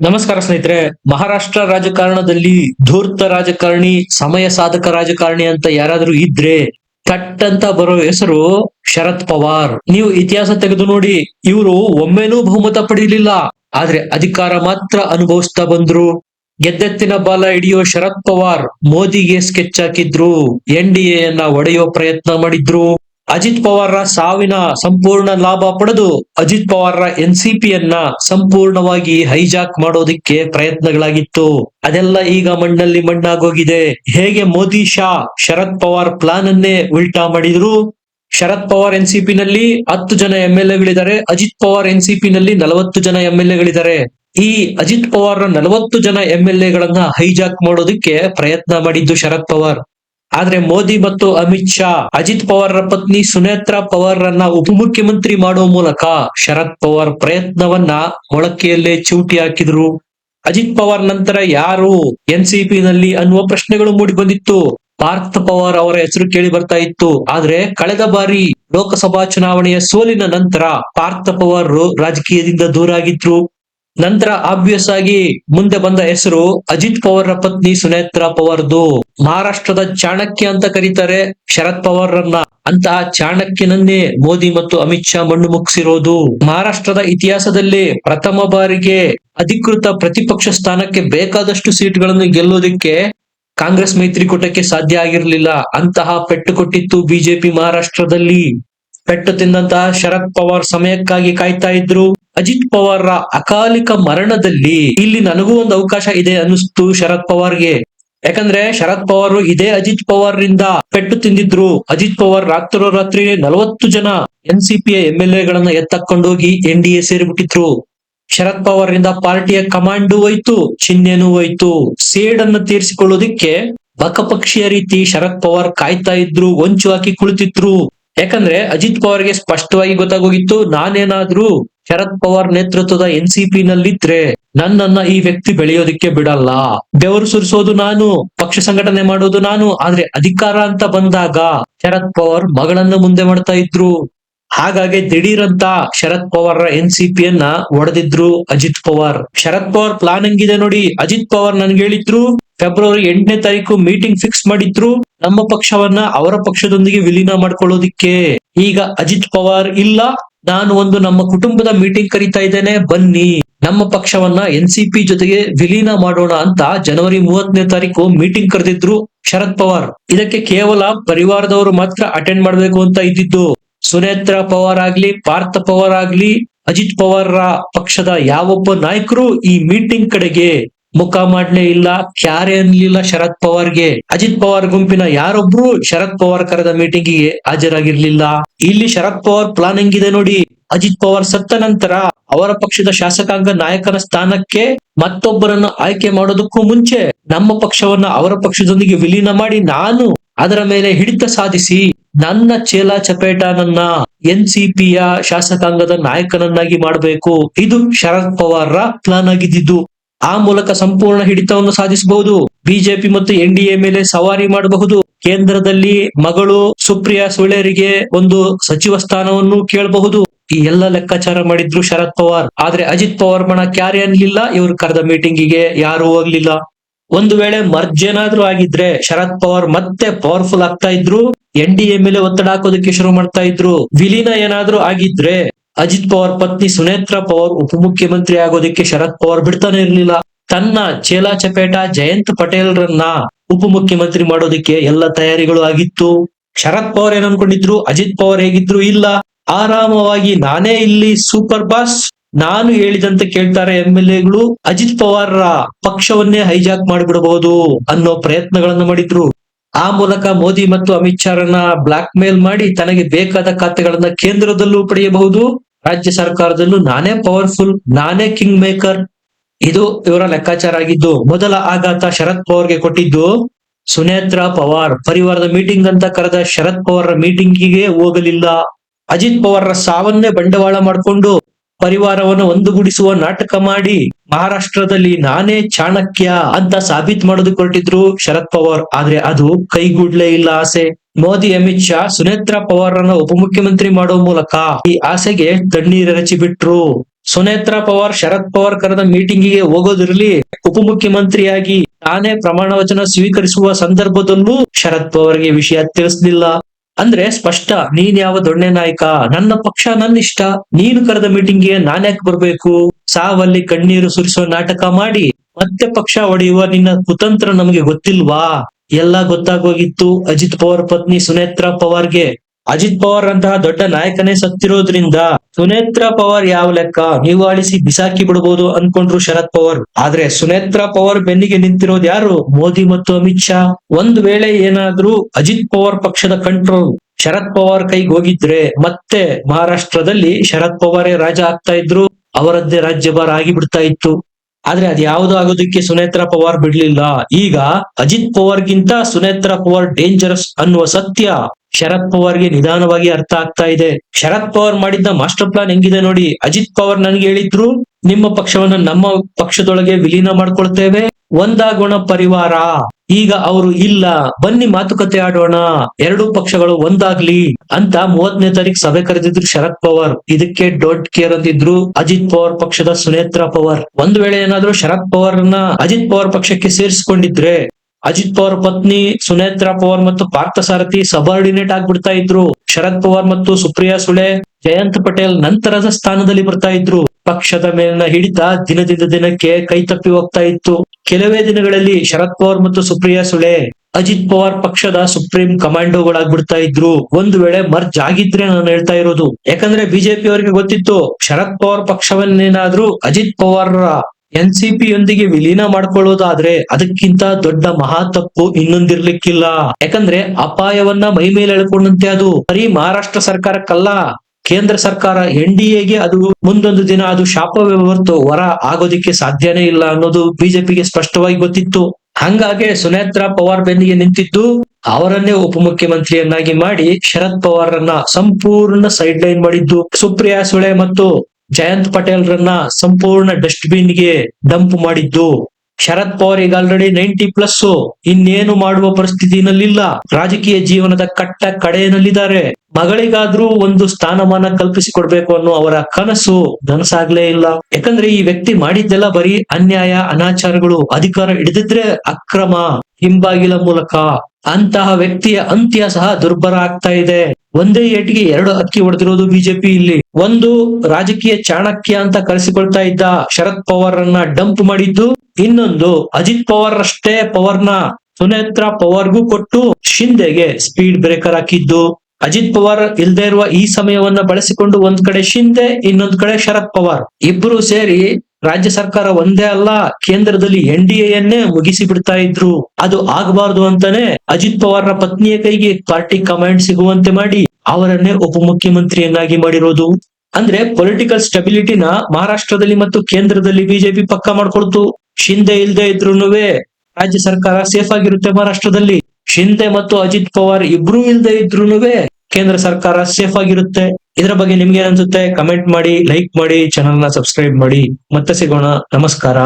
ನಮಸ್ಕಾರ ಸ್ನೇಹಿತರೆ, ಮಹಾರಾಷ್ಟ್ರ ರಾಜಕಾರಣದಲ್ಲಿ ಧೂರ್ತ ರಾಜಕಾರಣಿ, ಸಮಯ ಸಾಧಕ ರಾಜಕಾರಣಿ ಅಂತ ಯಾರಾದ್ರೂ ಇದ್ರೆ ಕಟ್ ಅಂತ ಬರೋ ಹೆಸರು ಶರದ್ ಪವಾರ್. ನೀವು ಇತಿಹಾಸ ತೆಗೆದು ನೋಡಿ, ಇವರು ಒಮ್ಮೆನೂ ಬಹುಮತ ಪಡೆಯಲಿಲ್ಲ ಆದ್ರೆ ಅಧಿಕಾರ ಮಾತ್ರ ಅನುಭವಿಸ್ತಾ ಬಂದ್ರು. ಗೆದ್ದೆತ್ತಿನ ಬಾಲ ಹಿಡಿಯೋ ಶರದ್ ಪವಾರ್ ಮೋದಿಗೆ ಸ್ಕೆಚ್ ಹಾಕಿದ್ರು, ಎನ್ ಡಿ ಎನ್ನ ಒಡೆಯೋ ಪ್ರಯತ್ನ ಮಾಡಿದ್ರು. ಅಜಿತ್ ಪವಾರ್ರ ಸಾವಿನ ಸಂಪೂರ್ಣ ಲಾಭ ಪಡೆದು ಅಜಿತ್ ಪವಾರ್ರ ಎನ್ ಸಿ ಪಿಯನ್ನ ಸಂಪೂರ್ಣವಾಗಿ ಹೈಜಾಕ್ ಮಾಡೋದಿಕ್ಕೆ ಪ್ರಯತ್ನಗಳಾಗಿತ್ತು. ಅದೆಲ್ಲ ಈಗ ಮಣ್ಣಲ್ಲಿ ಮಣ್ಣಾಗೋಗಿದೆ. ಹೇಗೆ ಮೋದಿ ಶಾ ಶರದ್ ಪವಾರ್ ಪ್ಲಾನ್ ಅನ್ನೇ ಉಲ್ಟಾ ಮಾಡಿದ್ರು? Sharad Pawar N C P ನಲ್ಲಿ ಹತ್ತು ಜನ M L ಎಗಳಿದ್ದಾರೆ. Ajit Pawar N C P ನಲ್ಲಿ ನಲವತ್ತು ಜನ ಎಂ ಎಲ್ ಎಗಳಿದ್ದಾರೆ. ಈ ಅಜಿತ್ ಪವಾರ್ ನಲವತ್ತು ಜನ ಎಂ ಎಲ್ ಎಗಳನ್ನ ಹೈಜಾಕ್ ಮಾಡೋದಕ್ಕೆ ಪ್ರಯತ್ನ ಮಾಡಿದ್ದು ಶರದ್ ಪವಾರ್. ಆದ್ರೆ ಮೋದಿ ಮತ್ತು ಅಮಿತ್ ಶಾ, ಅಜಿತ್ ಪವಾರ್ರ ಪತ್ನಿ ಸುನೇತ್ರಾ ಪವಾರ್ ರನ್ನ ಉಪಮುಖ್ಯಮಂತ್ರಿ ಮಾಡುವ ಮೂಲಕ ಶರದ್ ಪವಾರ್ ಪ್ರಯತ್ನವನ್ನ ಮೊಳಕೆಯಲ್ಲೇ ಚೂಟಿ ಹಾಕಿದ್ರು. ಅಜಿತ್ ಪವಾರ್ ನಂತರ ಯಾರು? ಎನ್ ಸಿ ನಲ್ಲಿ ಅನ್ನುವ ಪ್ರಶ್ನೆಗಳು ಮೂಡಿ ಬಂದಿತ್ತು. ಪಾರ್ಥ ಪವಾರ್ ಅವರ ಹೆಸರು ಕೇಳಿ ಬರ್ತಾ ಇತ್ತು. ಆದ್ರೆ ಕಳೆದ ಬಾರಿ ಲೋಕಸಭಾ ಚುನಾವಣೆಯ ಸೋಲಿನ ನಂತರ ಪಾರ್ಥ ಪವಾರ್ ರಾಜಕೀಯದಿಂದ ದೂರ ಆಗಿದ್ರು ನಂತರ ಆಬ್ವಿಯಸ್ ಆಗಿ ಮುಂದೆ ಬಂದ ಹೆಸರು ಅಜಿತ್ ಪವಾರ್ ಪತ್ನಿ ಸುನೇತ್ರಾ ಪವಾರ್ದು. ಮಹಾರಾಷ್ಟ್ರದ ಚಾಣಕ್ಯ ಅಂತ ಕರೀತಾರೆ ಶರದ್ ಪವಾರ್ ರನ್ನ ಅಂತಹ ಚಾಣಕ್ಯನನ್ನೇ ಮೋದಿ ಮತ್ತು ಅಮಿತ್ ಶಾ ಮಣ್ಣು ಮುಗಿಸಿರೋದು. ಮಹಾರಾಷ್ಟ್ರದ ಇತಿಹಾಸದಲ್ಲಿ ಪ್ರಥಮ ಬಾರಿಗೆ ಅಧಿಕೃತ ಪ್ರತಿಪಕ್ಷ ಸ್ಥಾನಕ್ಕೆ ಬೇಕಾದಷ್ಟು ಸೀಟ್ಗಳನ್ನು ಗೆಲ್ಲೋದಿಕ್ಕೆ ಕಾಂಗ್ರೆಸ್ ಮೈತ್ರಿಕೂಟಕ್ಕೆ ಸಾಧ್ಯ ಆಗಿರಲಿಲ್ಲ. ಅಂತಹ ಪೆಟ್ಟು ಕೊಟ್ಟಿತ್ತು ಬಿಜೆಪಿ ಮಹಾರಾಷ್ಟ್ರದಲ್ಲಿ. ಪೆಟ್ಟು ತಿಂದಂತಹ ಶರದ್ ಪವಾರ್ ಸಮಯಕ್ಕಾಗಿ ಕಾಯ್ತಾ ಇದ್ರು. ಅಜಿತ್ ಪವಾರ್ರ ಅಕಾಲಿಕ ಮರಣದಲ್ಲಿ ಇಲ್ಲಿ ನನಗೂ ಒಂದು ಅವಕಾಶ ಇದೆ ಅನ್ನಿಸ್ತು ಶರದ್ ಪವಾರ್ಗೆ. ಯಾಕಂದ್ರೆ ಶರದ್ ಪವಾರ್ ಇದೇ ಅಜಿತ್ ಪವಾರ್ ರಿಂದ ಪೆಟ್ಟು ತಿಂದಿದ್ರು. ಅಜಿತ್ ಪವಾರ್ ರಾತ್ರೋರಾತ್ರಿ ನಲವತ್ತು ಜನ N C P M L ಎಗಳನ್ನ ಎತ್ತಕೊಂಡೋಗಿ ಎನ್ ಡಿ ಎ ಸೇರಿಬಿಟ್ಟಿದ್ರು. ಶರದ್ ಪವಾರ್ ರಿಂದ ಪಾರ್ಟಿಯ ಕಮಾಂಡು ಹೋಯ್ತು, ಚಿಹ್ನೆನೂ ಹೋಯ್ತು. ಸೇಡನ್ನು ತೀರಿಸಿಕೊಳ್ಳೋದಿಕ್ಕೆ ಬಕಪಕ್ಷಿಯ ರೀತಿ ಶರದ್ ಪವಾರ್ ಕಾಯ್ತಾ ಇದ್ರು, ಹೊಂಚು ಹಾಕಿ ಕುಳಿತಿದ್ರು. ಯಾಕಂದ್ರೆ ಅಜಿತ್ ಪವಾರ್ಗೆ ಸ್ಪಷ್ಟವಾಗಿ ಗೊತ್ತಾಗೋಗಿತ್ತು, ನಾನೇನಾದ್ರೂ ಶರದ್ ಪವಾರ್ ನೇತೃತ್ವದ ಎನ್ ಸಿ ಪಿ ನಲ್ಲಿದ್ರೆ ನನ್ನನ್ನ ಈ ವ್ಯಕ್ತಿ ಬೆಳೆಯೋದಿಕ್ಕೆ ಬಿಡಲ್ಲ. ಬೆವರು ಸುರಿಸೋದು ನಾನು, ಪಕ್ಷ ಸಂಘಟನೆ ಮಾಡೋದು ನಾನು, ಆದ್ರೆ ಅಧಿಕಾರ ಅಂತ ಬಂದಾಗ ಶರದ್ ಪವಾರ್ ಮಗಳನ್ನ ಮುಂದೆ ಮಾಡ್ತಾ ಇದ್ರು. ಹಾಗಾಗಿ ದಿಢೀರ್ ಅಂತ Sharad Pawar N C P ಯನ್ನ ಒಡೆದಿದ್ರು ಅಜಿತ್ ಪವಾರ್. ಶರದ್ ಪವಾರ್ ಪ್ಲಾನ್ ಹಂಗಿದೆ ನೋಡಿ, ಅಜಿತ್ ಪವಾರ್ ನನ್ಗೆ ಹೇಳಿದ್ರು, ಫೆಬ್ರವರಿ ಎಂಟನೇ ತಾರೀಕು ಮೀಟಿಂಗ್ ಫಿಕ್ಸ್ ಮಾಡಿದ್ರು, ನಮ್ಮ ಪಕ್ಷವನ್ನ ಅವರ ಪಕ್ಷದೊಂದಿಗೆ ವಿಲೀನ ಮಾಡ್ಕೊಳ್ಳೋದಿಕ್ಕೆ. ಈಗ ಅಜಿತ್ ಪವಾರ್ ಇಲ್ಲ ನಾನು ಒಂದು ನಮ್ಮ ಕುಟುಂಬದ ಮೀಟಿಂಗ್ ಕರಿತಾ ಇದ್ದೇನೆ, ಬನ್ನಿ. ನಮ್ಮ ಪಕ್ಷವನ್ನ ಎನ್ ಸಿ ಜೊತೆಗೆ ವಿಲೀನ ಮಾಡೋಣ ಅಂತ ಜನವರಿ ಮೂವತ್ತನೇ ತಾರೀಕು ಮೀಟಿಂಗ್ ಕರೆದಿದ್ರು ಶರದ್ ಪವಾರ್. ಇದಕ್ಕೆ ಕೇವಲ ಪರಿವಾರದವರು ಮಾತ್ರ ಅಟೆಂಡ್ ಮಾಡಬೇಕು ಅಂತ ಇದ್ದಿದ್ದು. ಸುನೇತ್ರ ಪವಾರ್ ಆಗ್ಲಿ, ಪಾರ್ಥ ಪವಾರ್ ಆಗ್ಲಿ, ಅಜಿತ್ ಪವಾರ್ ಪಕ್ಷದ ಯಾವೊಬ್ಬ ನಾಯಕರು ಈ ಮೀಟಿಂಗ್ ಕಡೆಗೆ ಮುಖ ಮಾಡ್ಲೇ ಇಲ್ಲ, ಕ್ಯಾರೆ ಅನ್ಲಿಲ್ಲ ಶರದ್ ಪವಾರ್ಗೆ. ಅಜಿತ್ ಪವಾರ್ ಗುಂಪಿನ ಯಾರೊಬ್ರು ಶರದ್ ಪವಾರ್ ಕರೆದ ಮೀಟಿಂಗಿಗೆ ಹಾಜರಾಗಿರ್ಲಿಲ್ಲ. ಇಲ್ಲಿ ಶರದ್ ಪವಾರ್ ಪ್ಲಾನ್ ಹೆಂಗಿದೆ ನೋಡಿ. ಅಜಿತ್ ಪವಾರ್ ಸತ್ತ ನಂತರ ಅವರ ಪಕ್ಷದ ಶಾಸಕಾಂಗ ನಾಯಕನ ಸ್ಥಾನಕ್ಕೆ ಮತ್ತೊಬ್ಬರನ್ನು ಆಯ್ಕೆ ಮಾಡೋದಕ್ಕೂ ಮುಂಚೆ ನಮ್ಮ ಪಕ್ಷವನ್ನ ಅವರ ಪಕ್ಷದೊಂದಿಗೆ ವಿಲೀನ ಮಾಡಿ ನಾನು ಅದರ ಮೇಲೆ ಹಿಡಿತ ಸಾಧಿಸಿ ನನ್ನ ಚೇಲ ಚಪೇಟನನ್ನ ಎನ್ ಸಿ ಪಿಯ ಶಾಸಕಾಂಗದ ನಾಯಕನನ್ನಾಗಿ ಮಾಡಬೇಕು. ಇದು ಶರದ್ ರ ಪ್ಲಾನ್ ಆಗಿದ್ದು. ಆ ಮೂಲಕ ಸಂಪೂರ್ಣ ಹಿಡಿತವನ್ನು ಸಾಧಿಸಬಹುದು. ಬಿಜೆಪಿ ಮತ್ತು ಎನ್ ಡಿ ಎ ಮೇಲೆ ಸವಾರಿ ಮಾಡಬಹುದು. ಕೇಂದ್ರದಲ್ಲಿ ಮಗಳು ಸುಪ್ರಿಯಾ ಸುಳೆರಿಗೆ ಒಂದು ಸಚಿವ ಸ್ಥಾನವನ್ನು ಕೇಳಬಹುದು. ಈ ಎಲ್ಲ ಲೆಕ್ಕಾಚಾರ ಮಾಡಿದ್ರು ಶರದ್ ಪವಾರ್. ಆದ್ರೆ ಅಜಿತ್ ಪವಾರ್ ಬಣ ಕ್ಯಾರಿ ಅನ್ಲಿಲ್ಲ ಇವರು ಕರೆದ ಮೀಟಿಂಗಿಗೆ ಯಾರು ಹೋಗ್ಲಿಲ್ಲ. ಒಂದು ವೇಳೆ ಮರ್ಜ್ ಏನಾದ್ರೂ ಆಗಿದ್ರೆ ಶರದ್ ಪವಾರ್ ಮತ್ತೆ ಪವರ್ಫುಲ್ ಆಗ್ತಾ ಇದ್ರು ಎನ್ ಡಿ ಎ ಮೇಲೆ ಒತ್ತಡ ಹಾಕೋದಕ್ಕೆ ಶುರು ಮಾಡ್ತಾ ಇದ್ರು. ವಿಲೀನ ಏನಾದ್ರೂ ಆಗಿದ್ರೆ ಅಜಿತ್ ಪವಾರ್ ಪತ್ನಿ ಸುನೇತ್ರಾ ಪವಾರ್ ಉಪಮುಖ್ಯಮಂತ್ರಿ ಆಗೋದಕ್ಕೆ ಶರದ್ ಪವಾರ್ ಬಿಡ್ತಾನೆ ಇರಲಿಲ್ಲ. ತನ್ನ ಚೇಲಾ ಚಪೇಟ ಜಯಂತ್ ಪಟೇಲ್ ರನ್ನ ಉಪಮುಖ್ಯಮಂತ್ರಿ ಮಾಡೋದಕ್ಕೆ ಎಲ್ಲ ತಯಾರಿಗಳು ಆಗಿತ್ತು. ಶರದ್ ಪವಾರ್ ಏನ್ ಅಜಿತ್ ಪವಾರ್ ಹೇಗಿದ್ರು? ಇಲ್ಲ. ಆರಾಮವಾಗಿ ನಾನೇ ಇಲ್ಲಿ ಸೂಪರ್ ಬಾಸ್. ನಾನು ಹೇಳಿದಂತ ಕೇಳ್ತಾರೆ ಎಂ ಎಲ್ ಎಗಳು ಅಜಿತ್ ಪವಾರ್ ಪಕ್ಷವನ್ನೇ ಹೈಜಾಕ್ ಮಾಡಿಬಿಡಬಹುದು ಅನ್ನೋ ಪ್ರಯತ್ನಗಳನ್ನು ಮಾಡಿದ್ರು. ಆ ಮೂಲಕ ಮೋದಿ ಮತ್ತು ಅಮಿತ್ ಶಾ ರನ್ನ ಬ್ಲಾಕ್ ಮೇಲ್ ಮಾಡಿ ತನಗೆ ಬೇಕಾದ ಖಾತೆಗಳನ್ನ ಕೇಂದ್ರದಲ್ಲೂ ಪಡೆಯಬಹುದು. ರಾಜ್ಯ ಸರ್ಕಾರದಲ್ಲೂ ನಾನೇ ಪವರ್ಫುಲ್ ನಾನೇ ಕಿಂಗ್ ಮೇಕರ್ ಇದು ಇವರ ಲೆಕ್ಕಾಚಾರ ಆಗಿದ್ದು, ಮೊದಲ ಆಘಾತ ಶರದ್ ಪವಾರ್ಗೆ ಕೊಟ್ಟಿದ್ದು ಸುನೇತ್ರ ಪವಾರ್. ಪರಿವಾರದ ಮೀಟಿಂಗ್ ಅಂತ ಕರೆದ ಶರದ್ ಪವಾರ್ ಮೀಟಿಂಗಿಗೆ ಹೋಗಲಿಲ್ಲ. ಅಜಿತ್ ಪವಾರ್ ಸಾವನ್ನೇ ಬಂಡವಾಳ ಮಾಡಿಕೊಂಡು ಪರಿವಾರವನ್ನು ಒಂದುಗೂಡಿಸುವ ನಾಟಕ ಮಾಡಿ ಮಹಾರಾಷ್ಟ್ರದಲ್ಲಿ ನಾನೇ ಚಾಣಕ್ಯ ಅಂತ ಸಾಬೀತ್ ಮಾಡೋದಕ್ಕೆ ಹೊರಟಿದ್ರು ಶರದ್ ಪವಾರ್. ಆದ್ರೆ ಅದು ಕೈಗೂಡ್ಲೇ ಇಲ್ಲ ಆಸೆ. ಮೋದಿ, ಅಮಿತ್ ಶಾ, ಸುನೇತ್ರ ಪವಾರ್ ಅನ್ನ ಉಪಮುಖ್ಯಮಂತ್ರಿ ಮಾಡೋ ಮೂಲಕ ಈ ಆಸೆಗೆ ತಣ್ಣೀರೆರಚಿ ಬಿಟ್ರು. ಸುನೇತ್ರ ಪವಾರ್, ಶರದ್ ಪವಾರ್ ಕರೆದ ಮೀಟಿಂಗಿಗೆ ಹೋಗೋದಿರಲಿ. ಉಪಮುಖ್ಯಮಂತ್ರಿಯಾಗಿ ತಾನೇ ಪ್ರಮಾಣ ವಚನ ಸ್ವೀಕರಿಸುವ ಸಂದರ್ಭದಲ್ಲೂ ಶರದ್ ಪವಾರ್ಗೆ ವಿಷಯ ತಿಳಿಸಲಿಲ್ಲ. ಅಂದ್ರೆ ಸ್ಪಷ್ಟ, ನೀನ್ ಯಾವ ದೊಣ್ಣೆ ನಾಯಕ, ನನ್ನ ಪಕ್ಷ ನನ್ನ ಇಷ್ಟ ನೀನು ಕರೆದ ಮೀಟಿಂಗ್ಗೆ ನಾನ್ಯಾಕೆ ಬರ್ಬೇಕು? ಸಾವಲ್ಲಿ ಕಣ್ಣೀರು ಸುರಿಸುವ ನಾಟಕ ಮಾಡಿ, ಮತ್ತೆ ಪಕ್ಷ ಒಡೆಯುವ ನಿನ್ನ ಕುತಂತ್ರ ನಮಗೆ ಗೊತ್ತಿಲ್ವಾ? ಎಲ್ಲ ಗೊತ್ತಾಗೋಗಿತ್ತು ಅಜಿತ್ ಪವಾರ್ ಪತ್ನಿ ಸುನೇತ್ರ ಪವಾರ್ಗೆ. ಅಜಿತ್ ಪವಾರ್ ಅಂತಹ ದೊಡ್ಡ ನಾಯಕನೇ ಸತ್ತಿರೋದ್ರಿಂದ ಸುನೇತ್ರ ಪವಾರ್ ಯಾವ ಲೆಕ್ಕ? ನೀವು ಬಿಸಾಕಿ ಬಿಡಬಹುದು ಅನ್ಕೊಂಡ್ರು ಶರದ್ ಪವಾರ್. ಆದ್ರೆ ಸುನೇತ್ರ ಪವಾರ್ ಬೆನ್ನಿಗೆ ನಿಂತಿರೋದು ಯಾರು? ಮೋದಿ ಮತ್ತು ಅಮಿತ್ ಶಾ. ಒಂದ್ ವೇಳೆ ಏನಾದ್ರೂ ಅಜಿತ್ ಪವಾರ್ ಪಕ್ಷದ ಕಂಟ್ರೋಲ್ ಶರದ್ ಪವಾರ್ ಕೈಗೆ ಹೋಗಿದ್ರೆ ಮತ್ತೆ ಮಹಾರಾಷ್ಟ್ರದಲ್ಲಿ ಶರದ್ ಪವಾರೇ ರಾಜ ಆಗ್ತಾ ಇದ್ರು, ಅವರದ್ದೇ ರಾಜ್ಯಭಾರ ಆಗಿ ಬಿಡ್ತಾ ಇತ್ತು. ಆದ್ರೆ ಅದ್ ಯಾವ್ದು ಆಗೋದಕ್ಕೆ ಸುನೇತ್ರ ಪವಾರ್ ಬಿಡ್ಲಿಲ್ಲ. ಈಗ ಅಜಿತ್ ಪವಾರ್ಗಿಂತ ಸುನೇತ್ರ ಪವಾರ್ ಡೇಂಜರಸ್ ಅನ್ನುವ ಸತ್ಯ. ಶರದ್ ಪವಾರ್ಗೆ ನಿಧಾನವಾಗಿ ಅರ್ಥ ಆಗ್ತಾ ಇದೆ. ಶರದ್ ಪವಾರ್ ಮಾಡಿದ್ದ ಮಾಸ್ಟರ್ ಪ್ಲಾನ್ ಹೆಂಗಿದೆ ನೋಡಿ. ಅಜಿತ್ ಪವಾರ್ ನನ್ಗೆ ಹೇಳಿದ್ರು, ನಿಮ್ಮ ಪಕ್ಷವನ್ನ ನಮ್ಮ ಪಕ್ಷದೊಳಗೆ ವಿಲೀನ ಮಾಡ್ಕೊಳ್ತೇವೆ. ಒಂದಾಗೋಣ ಪರಿವಾರ. ಈಗ ಅವರು ಇಲ್ಲ, ಬನ್ನಿ ಮಾತುಕತೆ ಆಡೋಣ. ಎರಡೂ ಪಕ್ಷಗಳು ಒಂದಾಗ್ಲಿ ಅಂತ ಮೂವತ್ತನೇ ತಾರೀಕು ಸಭೆ ಕರೆದಿದ್ರು ಶರದ್ ಪವಾರ್. ಇದಕ್ಕೆ ಡೋಂಟ್ ಕೇರ್ ಅಂತಿದ್ರು ಅಜಿತ್ ಪವಾರ್ ಪಕ್ಷದ ಸುನೇತ್ರ ಪವಾರ್. ಒಂದ್ ವೇಳೆ ಏನಾದ್ರೂ ಶರದ್ ಪವಾರ್ ಅಜಿತ್ ಪವಾರ್ ಪಕ್ಷಕ್ಕೆ ಸೇರಿಸಿಕೊಂಡಿದ್ರೆ ಅಜಿತ್ ಪವಾರ್ ಪತ್ನಿ, ಸುನೇತ್ರಾ ಪವಾರ್ ಮತ್ತು ಪಾರ್ಥ ಸಾರಥಿ ಸಬಾರ್ಡಿನೇಟ್ ಆಗ್ಬಿಡ್ತಾ ಇದ್ರು. ಶರದ್ ಪವಾರ್ ಮತ್ತು ಸುಪ್ರಿಯಾ ಸುಳೆ, ಜಯಂತ್ ಪಟೇಲ್ ನಂತರದ ಸ್ಥಾನದಲ್ಲಿ ಬರ್ತಾ ಇದ್ರು. ಪಕ್ಷದ ಮೇಲಿನ ಹಿಡಿತ ದಿನದಿಂದ ದಿನಕ್ಕೆ ಕೈ ತಪ್ಪಿ ಹೋಗ್ತಾ ಇತ್ತು. ಕೆಲವೇ ದಿನಗಳಲ್ಲಿ ಶರದ್ ಪವಾರ್ ಮತ್ತು ಸುಪ್ರಿಯಾ ಸುಳೆ, ಅಜಿತ್ ಪವಾರ್ ಪಕ್ಷದ ಸುಪ್ರೀಂ ಕಮಾಂಡೋಗಳಾಗ್ಬಿಡ್ತಾ ಇದ್ರು. ಒಂದು ವೇಳೆ ಮರ್ಜ್ ಆಗಿದ್ರೆ ನಾನು ಹೇಳ್ತಾ ಇರೋದು. ಯಾಕಂದ್ರೆ ಬಿಜೆಪಿ ಅವರಿಗೆ ಗೊತ್ತಿತ್ತು, Sharad Pawar ಪಕ್ಷವನ್ನೇನಾದ್ರೂ Ajit Pawar N C P ಯೊಂದಿಗೆ ವಿಲೀನ ಮಾಡ್ಕೊಳ್ಳೋದಾದ್ರೆ ಅದಕ್ಕಿಂತ ದೊಡ್ಡ ಮಹಾ ತಪ್ಪು ಇನ್ನೊಂದಿರ್ಲಿಕ್ಕಿಲ್ಲ. ಯಾಕಂದ್ರೆ ಅಪಾಯವನ್ನ ಮೈ ಮೇಲೆ ಎಳ್ಕೊಂಡಂತೆ ಅದು. ಬರೀ ಮಹಾರಾಷ್ಟ್ರ ಸರ್ಕಾರಕ್ಕಲ್ಲ. ಕೇಂದ್ರ ಸರ್ಕಾರ ಎನ್ ಡಿ ಎಗೆ ಅದು ಮುಂದೊಂದು ದಿನ ಅದು ಶಾಪವೇ ಹೊರತು ಹೊರ ಆಗೋದಿಕ್ಕೆ ಸಾಧ್ಯನೇ ಇಲ್ಲ ಅನ್ನೋದು ಬಿಜೆಪಿಗೆ ಸ್ಪಷ್ಟವಾಗಿ ಗೊತ್ತಿತ್ತು. ಹಂಗಾಗಿ ಸುನೇತ್ರಾ ಪವಾರ್ ಬೆನ್ನಿಗೆ ನಿಂತಿದ್ದು ಅವರನ್ನೇ ಉಪಮುಖ್ಯಮಂತ್ರಿಯನ್ನಾಗಿ ಮಾಡಿ ಶರದ್ ಪವಾರ್ ಸಂಪೂರ್ಣ ಸೈಡ್ ಲೈನ್ ಮಾಡಿದ್ದು. ಸುಪ್ರಿಯಾ ಸುಳೆ ಮತ್ತು ಜಯಂತ್ ಪಟೇಲ್ ರನ್ನ ಸಂಪೂರ್ಣ ಡಸ್ಟ್ಬಿನ್ಗೆ ಡಂಪ್ ಮಾಡಿದ್ದು. ಶರದ್ ಪವಾರ್ ಈಗ ಆಲ್ರೆಡಿ ನೈಂಟಿ ಪ್ಲಸ್ ಇನ್ನೇನು ಮಾಡುವ ಪರಿಸ್ಥಿತಿನಲ್ಲಿಲ್ಲ. ರಾಜಕೀಯ ಜೀವನದ ಕಟ್ಟ ಕಡೆಯಲ್ಲಿದ್ದಾರೆ. ಮಗಳಿಗಾದ್ರೂ ಒಂದು ಸ್ಥಾನಮಾನ ಕಲ್ಪಿಸಿಕೊಡ್ಬೇಕು ಅನ್ನೋ ಅವರ ಕನಸು ನನಸಾಗ್ಲೇ ಇಲ್ಲ. ಯಾಕಂದ್ರೆ ಈ ವ್ಯಕ್ತಿ ಮಾಡಿದ್ದೆಲ್ಲ ಬರೀ ಅನ್ಯಾಯ, ಅನಾಚಾರಗಳು, ಅಧಿಕಾರ ಹಿಡಿದಿದ್ರೆ ಅಕ್ರಮ, ಹಿಂಬಾಗಿಲ ಮೂಲಕ ಅಂತಹ ವ್ಯಕ್ತಿಯ ಅಂತ್ಯ ಸಹ ದುರ್ಬಲ ಆಗ್ತಾ ಇದೆ. ಒಂದೇ ಏಟಿಗೆ ಎರಡು ಅಕ್ಕಿ ಹೊಡೆದಿರೋದು ಬಿಜೆಪಿ ಇಲ್ಲಿ. ಒಂದು ರಾಜಕೀಯ ಚಾಣಕ್ಯ ಅಂತ ಕರೆಸಿಕೊಳ್ತಾ ಇದ್ದ ಶರದ್ ಪವಾರ್ ಅನ್ನ ಡಂಪ್ ಮಾಡಿದ್ದು, ಇನ್ನೊಂದು ಅಜಿತ್ ಪವಾರ್ ಅಷ್ಟೇ ಪವರ್ನ ಸುನೇತ್ರ ಪವಾರ್ಗೂ ಕೊಟ್ಟು ಶಿಂದೆಗೆ ಸ್ಪೀಡ್ ಬ್ರೇಕರ್ ಹಾಕಿದ್ದು. ಅಜಿತ್ ಪವಾರ್ ಇಲ್ದೆ ಇರುವ ಈ ಸಮಯವನ್ನ ಬಳಸಿಕೊಂಡು ಒಂದ್ ಕಡೆ ಶಿಂದೆ, ಇನ್ನೊಂದ್ ಕಡೆ ಶರದ್ ಪವಾರ್. ಇಬ್ರು ಸೇರಿ ರಾಜ್ಯ ಸರ್ಕಾರ ಒಂದೇ ಅಲ್ಲ, ಕೇಂದ್ರದಲ್ಲಿ ಎನ್ ಡಿ ಎನ್ನೇ ಮುಗಿಸಿ ಬಿಡ್ತಾ ಇದ್ರು. ಅದು ಆಗಬಾರ್ದು ಅಂತಾನೆ ಅಜಿತ್ ಪವಾರ್ನ ಪತ್ನಿಯ ಕೈಗೆ ಪಾರ್ಟಿ ಕಮಾಂಡ್ ಸಿಗುವಂತೆ ಮಾಡಿ ಅವರನ್ನೇ ಉಪಮುಖ್ಯಮಂತ್ರಿಯನ್ನಾಗಿ ಮಾಡಿರೋದು? ಅಂದ್ರೆ ಪೊಲಿಟಿಕಲ್ ಸ್ಟೆಬಿಲಿಟಿನ ಮಹಾರಾಷ್ಟ್ರದಲ್ಲಿ ಮತ್ತು ಕೇಂದ್ರದಲ್ಲಿ ಬಿಜೆಪಿ ಪಕ್ಕ ಮಾಡ್ಕೊಳ್ತು. ಶಿಂದೆ ಇಲ್ದೇ ಇದ್ರು ರಾಜ್ಯ ಸರ್ಕಾರ ಸೇಫ್ ಆಗಿರುತ್ತೆ ಮಹಾರಾಷ್ಟ್ರದಲ್ಲಿ. ಶಿಂದೆ ಮತ್ತು ಅಜಿತ್ ಪವಾರ್ ಇಬ್ರು ಇಲ್ದೇ ಇದ್ರು ಕೇಂದ್ರ ಸರ್ಕಾರ ಸೇಫ್ ಆಗಿರುತ್ತೆ. ಇದರ ಬಗ್ಗೆ ನಿಮ್ಗೆ ಅನ್ಸುತ್ತೆ? ಕಮೆಂಟ್ ಮಾಡಿ ಲೈಕ್ ಮಾಡಿ ಚಾನಲ್ನ ಸಬ್ಸ್ಕ್ರೈಬ್ ಮಾಡಿ. ಮತ್ತೆ ಸಿಗೋಣ. ನಮಸ್ಕಾರ.